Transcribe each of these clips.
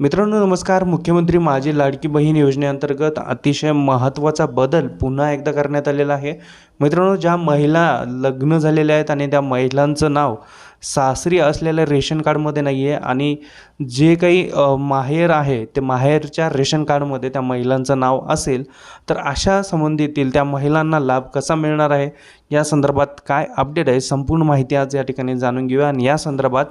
मित्रांनो नमस्कार. मुख्यमंत्री माझी लाडकी बहीण योजनेअंतर्गत अतिशय महत्त्वाचा बदल पुन्हा एकदा करण्यात आलेला आहे. मित्रांनो ज्या महिला लग्न झालेल्या आहेत आणि त्या महिलांचं नाव सासरी असलेल्या रेशन कार्डमध्ये नाही आहे आणि जे काही माहेर आहे ते माहेरच्या रेशन कार्डमध्ये त्या महिलांचं नाव असेल तर अशा संबंधीतील त्या महिलांना लाभ कसा मिळणार आहे? या संदर्भात काय अपडेट आहे? संपूर्ण माहिती आज या ठिकाणी जाणून घेऊया आणि या संदर्भात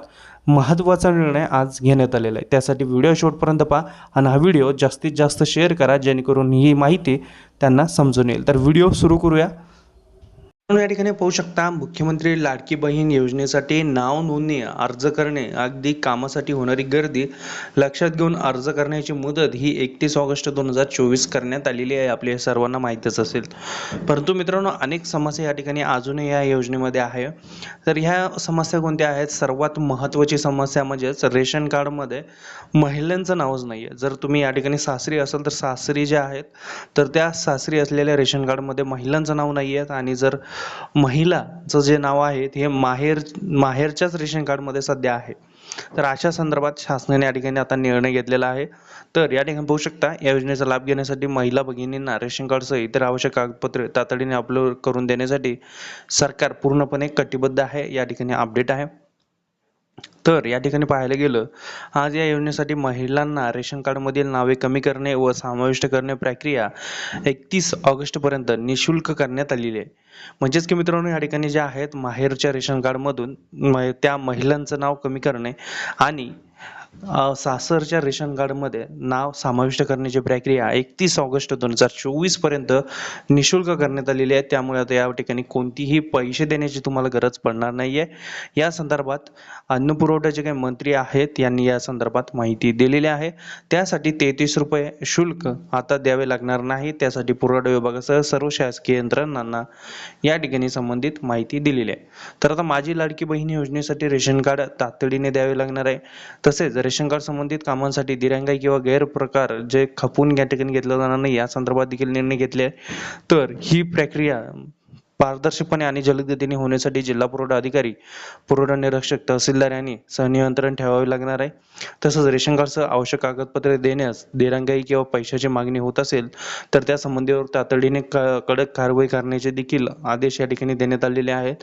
महत्त्वाचा निर्णय आज घेण्यात आलेला आहे. त्यासाठी व्हिडिओ शेवटपर्यंत पहा आणि हा व्हिडिओ जास्तीत जास्त शेअर करा जेणेकरून ही माहिती त्यांना समजून येईल. तर व्हिडिओ सुरू करूया. या ठिकाणी पाहू शकता मुख्यमंत्री लाडकी बहीण योजनेसाठी नाव नोंदणी अर्ज करणे अगदी कामासाठी होणारी गर्दी लक्षात घेऊन अर्ज करण्याची मुदत ही एकतीस ऑगस्ट दोन हजार चोवीस करण्यात आलेली आहे आपल्या सर्वांना माहीतच असेल. परंतु मित्रांनो अनेक समस्या या ठिकाणी अजूनही या योजनेमध्ये आहे. तर ह्या समस्या कोणत्या आहेत? सर्वात महत्त्वाची समस्या म्हणजेच रेशन कार्डमध्ये महिलांचं नावच नाही आहे जर तुम्ही या ठिकाणी सासरी असाल तर सासरी जे आहेत तर त्या सासरी असलेल्या रेशन कार्डमध्ये महिलांचं नाव नाही आहे आणि जर महिलाचं जे नाव आहे हे माहेर माहेरच्याच रेशन कार्डमध्ये सध्या आहे. तर अशा संदर्भात शासनाने या ठिकाणी आता निर्णय घेतलेला आहे. तर या ठिकाणी पाहू शकता या योजनेचा लाभ घेण्यासाठी महिला भगिनींना रेशन कार्डसह इतर आवश्यक कागदपत्रे तातडीने अपलोड करून देण्यासाठी सरकार पूर्णपणे कटिबद्ध आहे. या ठिकाणी अपडेट आहे. तर या ठिकाणी पाहायला गेलं आज या योजनेसाठी महिलांना रेशन कार्डमधील नावे कमी करणे व समाविष्ट करणे प्रक्रिया एकतीस ऑगस्टपर्यंत निशुल्क करण्यात आलेली आहे. म्हणजेच की मित्रांनो या ठिकाणी जे आहेत माहेरच्या रेशन कार्डमधून त्या महिलांचं नाव कमी करणे आणि सासरच्या रेशन कार्डमध्ये नाव समाविष्ट करण्याची प्रक्रिया एकतीस ऑगस्ट दोन हजार चोवीसपर्यंत निशुल्क करण्यात आलेली आहे. त्यामुळे आता या ठिकाणी कोणतीही पैसे देण्याची तुम्हाला गरज पडणार नाही आहे या संदर्भात अन्न पुरवठ्याचे काही मंत्री आहेत यांनी या संदर्भात माहिती दिलेली आहे. त्यासाठी तेहतीस रुपये शुल्क आता द्यावे लागणार नाही. त्यासाठी पुरवठा विभागासह सर्व शासकीय यंत्रणांना या ठिकाणी संबंधित माहिती दिलेली आहे. तर आता माझी लाडकी बहीण योजनेसाठी रेशन कार्ड तातडीने द्यावे लागणार आहे. तसेच रेशन कार्ड संबंधित कामांसाठी दिरंगाई किंवा गैरप्रकार जे खपून या ठिकाणी घेतलं जाणार नाही या संदर्भात देखील निर्णय घेतले आहे तर ही प्रक्रिया पारदर्शकपणे आणि जलदगतीने होण्यासाठी जिल्हा पुरवठा अधिकारी पुरवठा निरीक्षक तहसीलदार यांनी सहनियंत्रण ठेवावे लागणार आहे. तसंच रेशन कार्डसह आवश्यक कागदपत्रे देण्यास दिरंगाई किंवा पैशाची मागणी होत असेल तर त्या संबंधीवर तातडीने क- कडक कारवाई करण्याचे देखील आदेश या ठिकाणी देण्यात आलेले आहेत.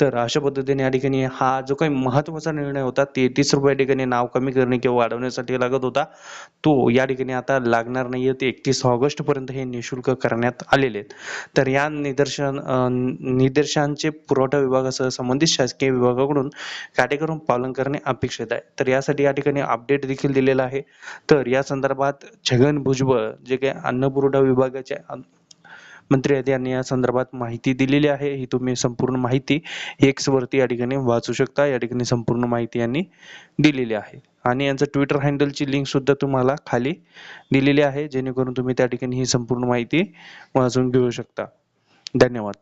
तर अशा पद्धतीने या ठिकाणी हा जो काही महत्त्वाचा निर्णय होता तेहतीस रुपये ठिकाणी नाव कमी करणे किंवा वाढवण्यासाठी लागत होता तो या ठिकाणी आता लागणार नाहीये. ते एकतीस ऑगस्ट पर्यंत हे निशुल्क करण्यात आलेले आहेत. तर या निदर्शन निर्देशांचे पुरवठा विभागासह संबंधित शासकीय विभागाकडून काटेकोर पालन करणे अपेक्षित आहे. तर यासाठी या ठिकाणी अपडेट देखील दिलेला आहे. तर या संदर्भात छगन भुजबळ जे काही अन्न पुरवठा विभागाचे मंत्री आहेत यांनी या संदर्भात माहिती दिलेली आहे. ही तुम्ही संपूर्ण माहिती एक्स वरती या ठिकाणी वाचू शकता. या ठिकाणी संपूर्ण माहिती यांनी दिलेली आहे. आणि यांचं ट्विटर हँडलची लिंक सुद्धा तुम्हाला खाली दिलेली आहे. जेणेकरून तुम्ही त्या ठिकाणी ही संपूर्ण माहिती वाचून घेऊ शकता. धन्यवाद.